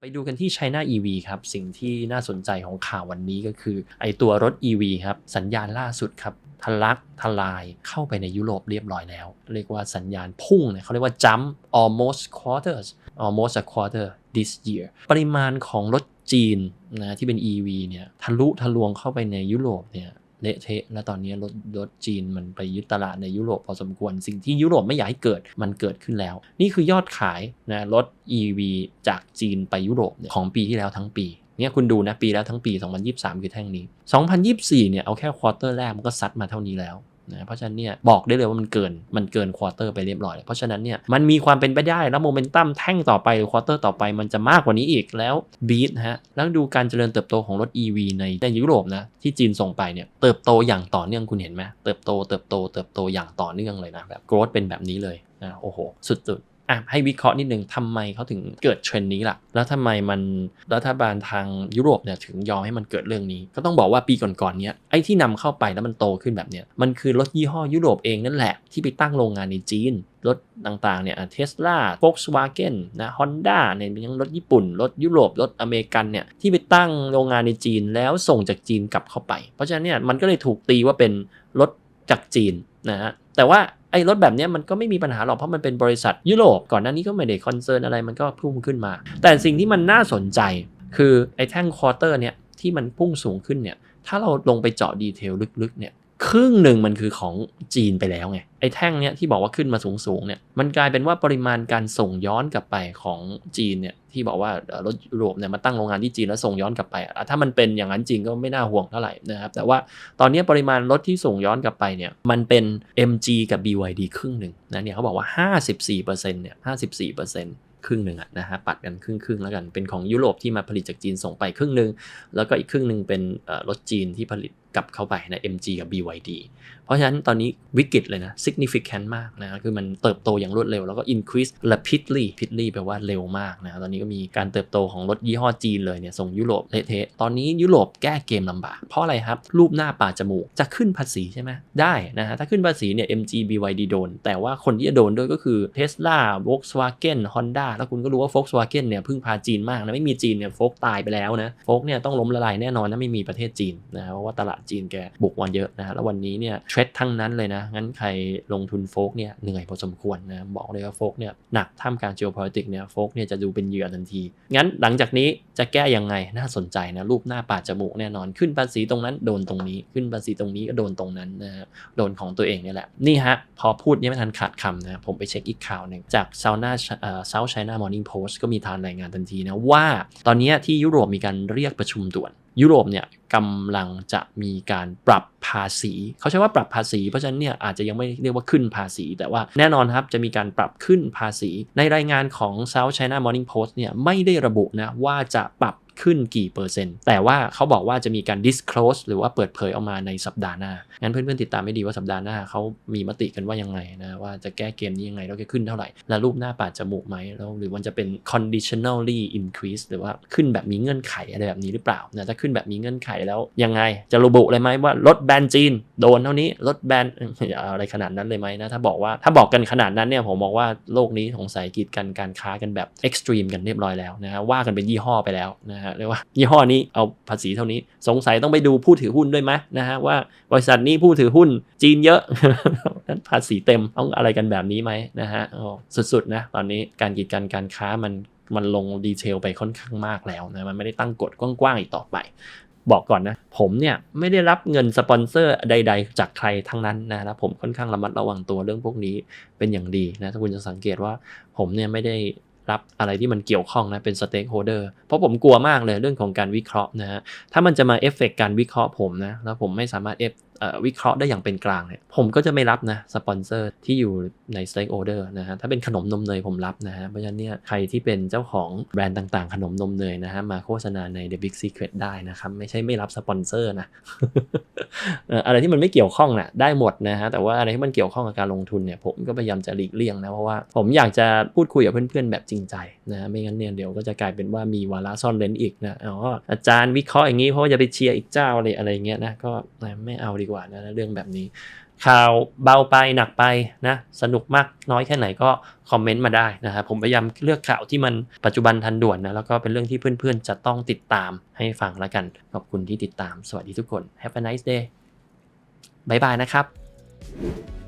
ไปดูกันที่ China EV ครับ สิ่งที่น่าสนใจของข่าววันนี้ก็คือ ไอตัวรถ EV ครับ สัญญาณล่าสุดครับทะลักทลายเข้าไปในยุโรปเรียบร้อยแล้ว เรียกว่าสัญญาณพุ่งเนี่ยเขาเรียกว่า jump almost quarters almost a quarter this year ปริมาณของรถจีนนะที่เป็น EV เนี่ยทะลุทะลวงเข้าไปในยุโรปเนี่ย เละเทะ และตอนนี้รถรถจีนมันไปยึดตลาดในยุโรปพอสมควร สิ่งที่ยุโรปไม่อยากให้เกิดมันเกิดขึ้นแล้ว นี่คือยอดขายนะรถ EV จากจีนไปยุโรปของปีที่แล้วทั้งปีเนี่ยคุณดูนะปีแล้วทั้งปี 2023 คือแท่งนี้ 2024 เนี่ยเอาแค่ควอเตอร์แรกมันก็ซัดมาเท่านี้แล้ว นะเพราะฉะนั้นเนี่ยบอกได้เลยว่ามันเกินมันเกินควอเตอร์ไปเรียบร้อยเพราะฉะนั้นเนี่ยมันมีความเป็นไปได้แล้วโมเมนตัมแท่งต่อไปหรือควอเตอร์ต่อไปมันจะมากกว่านี้อีกแล้วบีทฮะแล้วดูการเจริญเติบโตของรถ EV ในในยุโรปนะที่จีนส่งไปเนี่ยเติบโตอย่างต่อเนื่องคุณเห็นไหมเติบโตเติบโตเติบโตอย่างต่อเนื่องเลยนะแบบโกรธเป็นแบบนี้เลยนะโอ้โหสุดๆ อะให้วิเคราะห์นิดนึงทำไมเขาถึงเกิดเทรนด์นี้ล่ะ แล้วทำไมมันรัฐบาลทางยุโรปเนี่ยถึงยอมให้มันเกิดเรื่องนี้ ก็ต้องบอกว่าปีก่อนๆเนี้ยไอ้ที่นำเข้าไปแล้วมันโตขึ้นแบบเนี้ยมันคือรถยี่ห้อยุโรปเองนั่นแหละ ที่ไปตั้งโรงงานในจีน รถต่างๆเนี่ยเทสลาโฟล์กสวาเกนนะฮอนด้าเนี่ยยังรถญี่ปุ่น รถยุโรป รถอเมริกันเนี่ยที่ไปตั้งโรงงานในจีนแล้วส่งจากจีนกลับเข้าไป เพราะฉะนั้นเนี่ยมันก็เลยถูกตีว่าเป็นรถจากจีนนะฮะ แต่ว่าไอ้รถแบบนี้มันก็ไม่มีปัญหาหรอกเพราะมันเป็นบริษัทยุโรปก่อนหน้านี้ก็ไม่ได้คอนเซิร์นอะไรมันก็พุ่งขึ้นมา แต่สิ่งที่มันน่าสนใจ คือไอ้แท่งควอเตอร์เนี่ยที่มันพุ่งสูงขึ้นเนี่ยถ้าเราลงไปเจาะดีเทลลึกๆเนี่ย ครึ่งหนึ่งมันคือของจีนไปแล้วไงไอ้แท่งเนี้ยที่บอกว่าขึ้นมาสูงๆเนี่ยมันกลายเป็นว่าปริมาณการส่งย้อนกลับไปของจีนเนี่ยที่บอกว่ารถยุโรปเนี่ยมาตั้งโรงงานที่จีนแล้วส่งย้อนกลับไปถ้ามันเป็นอย่างนั้นจริงก็ไม่น่าห่วงเท่าไหร่นะครับแต่ว่าตอนนี้ปริมาณรถที่ส่งย้อนกลับไปเนี่ยมันเป็น MG กับ BYD ครึ่งหนึ่งนะเนี่ยเขาบอกว่า 54%เนี่ย54%ครึ่งหนึ่งนะฮะปัดกันครึ่งครึ่งแล้วกันเป็นของยุโรปที่มาผลิตจากจีนส่งไปครึ่งหนึ่งแล้วก็อีกครึ่งหนึ่งเป็นรถจีนที่ผลิต กลับเข้าไปใน MG กับ BYD เพราะฉะนั้นตอนนี้วิกฤตเลยนะ significant มากนะ คือมันเติบโตอย่างรวดเร็ว แล้วก็ increase rapidly rapidly แปลว่าเร็วมากนะ ตอนนี้ก็มีการเติบโตของรถยี่ห้อจีนเลยเนี่ย ส่งยุโรปเละเทะ ตอนนี้ยุโรปแก้เกมลำบาก เพราะอะไรครับ รูปหน้าป่าจมูก จะขึ้นภาษีใช่ไหม ได้นะฮะ ถ้าขึ้นภาษีเนี่ย MG BYD โดน แต่ว่าคนที่จะโดนด้วยก็คือ Tesla Volkswagen Honda แล้วคุณก็รู้ว่า Volkswagen เนี่ยพึ่งพาจีนมากนะ ไม่มีจีนเนี่ยโฟกตายไปแล้วนะโฟกเนี่ยต้องล้มละลายแน่นอนนะไม่มีประเทศจีนนะเพราะว่าตลาดจีนแกบุกวันเยอะนะแล้ววันนี้เนี่ยเทรดทั้งนั้นเลยนะ งั้นใครลงทุนโฟกเนี่ยเหนื่อยพอสมควรนะบอกเลยว่าโฟกเนี่ยหนักท่ามกลาง geopolitics เนี่ยโฟกเนี่ยจะดูเป็นเหยื่อทันที งั้นหลังจากนี้จะแก้ยังไงน่าสนใจนะรูปหน้าปาดจมูกแน่นอนขึ้นภาษีตรงนั้นโดนตรงนี้ขึ้นภาษีตรงนี้ก็โดนตรงนั้นนะโดนของตัวเองนี่แหละนี่ฮะพอพูดยังไม่ทันขาดคำนะผมไปเช็คอีกข่าวหนึ่งจากซาวน่าเอ่อ South China Morning Post ก็มีทานรายงานทันทีนะว่า ตอนนี้ที่ยุโรปมีการเรียกประชุมด่วน ยุโรปเนี่ยกำลังจะมีการปรับภาษี เขาใช้ว่าปรับภาษี เพราะฉะนั้นเนี่ยอาจจะยังไม่เรียกว่าขึ้นภาษี แต่ว่าแน่นอนครับจะมีการปรับขึ้นภาษี ในรายงานของ South China Morning Post เนี่ยไม่ได้ระบุนะว่าจะปรับ ขึ้นกี่เปอร์เซ็นต์ แต่ว่าเขาบอกว่าจะมีการ disclose หรือว่าเปิดเผยออกมาในสัปดาห์หน้า งั้นเพื่อนๆติดตามไม่ดีว่าสัปดาห์หน้าเขามีมติกันว่ายังไงนะว่าจะแก้เกมนี้ยังไงแล้วจะขึ้นเท่าไหร่ และรูปหน้าปาดจมูกไหมแล้วหรือมันจะเป็น conditionally increase หรือว่าขึ้นแบบมีเงื่อนไขอะไรแบบนี้หรือเปล่านะถ้าขึ้นแบบมีเงื่อนไขแล้วยังไงจะระบุเลยไหมว่าลดแบนจีนโดนเท่านี้ลดแบนอะไรขนาดนั้นเลยไหมนะถ้าบอกว่าถ้าบอกกันขนาดนั้นเนี่ยผมมองว่าโลกนี้สงสัยกีดกันการค้ากันแบบ extreme กันเรียบร้อยแล้วนะฮะว่ากันเป็นยี่ห้อไปแล้วนะฮะเรียกว่ายี่ห้อนี้เอาภาษีเท่านี้ สงสัยต้องไปดูผู้ถือหุ้นด้วยไหมนะฮะว่าบริษัทนี้ผู้ถือหุ้นจีนเยอะนั้นภาษีเต็มต้องอะไรกันแบบนี้ไหมนะฮะสุดๆนะตอนนี้การกีดกันการค้ามันมันลงดีเทลไปค่อนข้างมากแล้วนะมันไม่ได้ตั้งกฎกว้างๆอีกต่อไปบอกก่อนนะ ผมเนี่ยไม่ได้รับเงินสปอนเซอร์ใด ๆ จากใครทั้งนั้นนะแล้วผมค่อนข้างระมัดระวังตัวเรื่องพวกนี้เป็นอย่างดีนะถ้าคุณจะสังเกตว่าผมเนี่ยไม่ได้ รับอะไรที่มันเกี่ยวข้องนะเป็นสเต็กโฮเดอร์เพราะผมกลัวมากเลยเรื่องของการวิเคราะห์นะฮะถ้ามันจะมาเอฟเฟกการวิเคราะห์ผมนะแล้วผมไม่สามารถเอฟ วิเคราะห์ได้อย่างเป็นกลางเนี่ยผมก็จะไม่รับนะสปอนเซอร์ที่อยู่ใน stakeholder นะฮะถ้าเป็นขนมนมเนยผมรับนะฮะเพราะฉะนั้นเนี่ยใครที่เป็นเจ้าของแบรนด์ต่างๆ ขนมนมเนยนะฮะมาโฆษณาใน The Big Secret ได้นะครับ ไม่ใช่ไม่รับสปอนเซอร์นะอะไรที่มันไม่เกี่ยวข้องนะ่ะได้หมดนะฮะแต่ว่าอะไรที่มันเกี่ยวข้องกับการลงทุนเนี่ยผมก็พยายามจะหลีกเลี่ยงนะเพราะว่าผมอยากจะพูดคุยกับเพื่อนๆแบบจริงใจนะไม่งั้นเนี่ยเดี๋ยวก็จะกลายเป็นว่ามีวาระซ่อนเลนอีกนะอ๋ออาจารย์วิเคราะห์อย่างนี้เพราะว่าจะไปเชียร์อีกเจ้าอะไรอะไรเงี้ยนะก็ไม่เอาดีกว่านะเรื่องแบบนี้ ข่าวเบาไปหนักไปนะ สนุกมากน้อยแค่ไหนก็คอมเมนต์มาได้นะครับผมพยายามเลือกข่าวที่มันปัจจุบันทันด่วนนะแล้วก็เป็นเรื่องที่เพื่อนๆ จะต้องติดตามให้ฟังแล้วกัน ขอบคุณที่ติดตามสวัสดีทุกคน Have a nice day บายบายนะครับ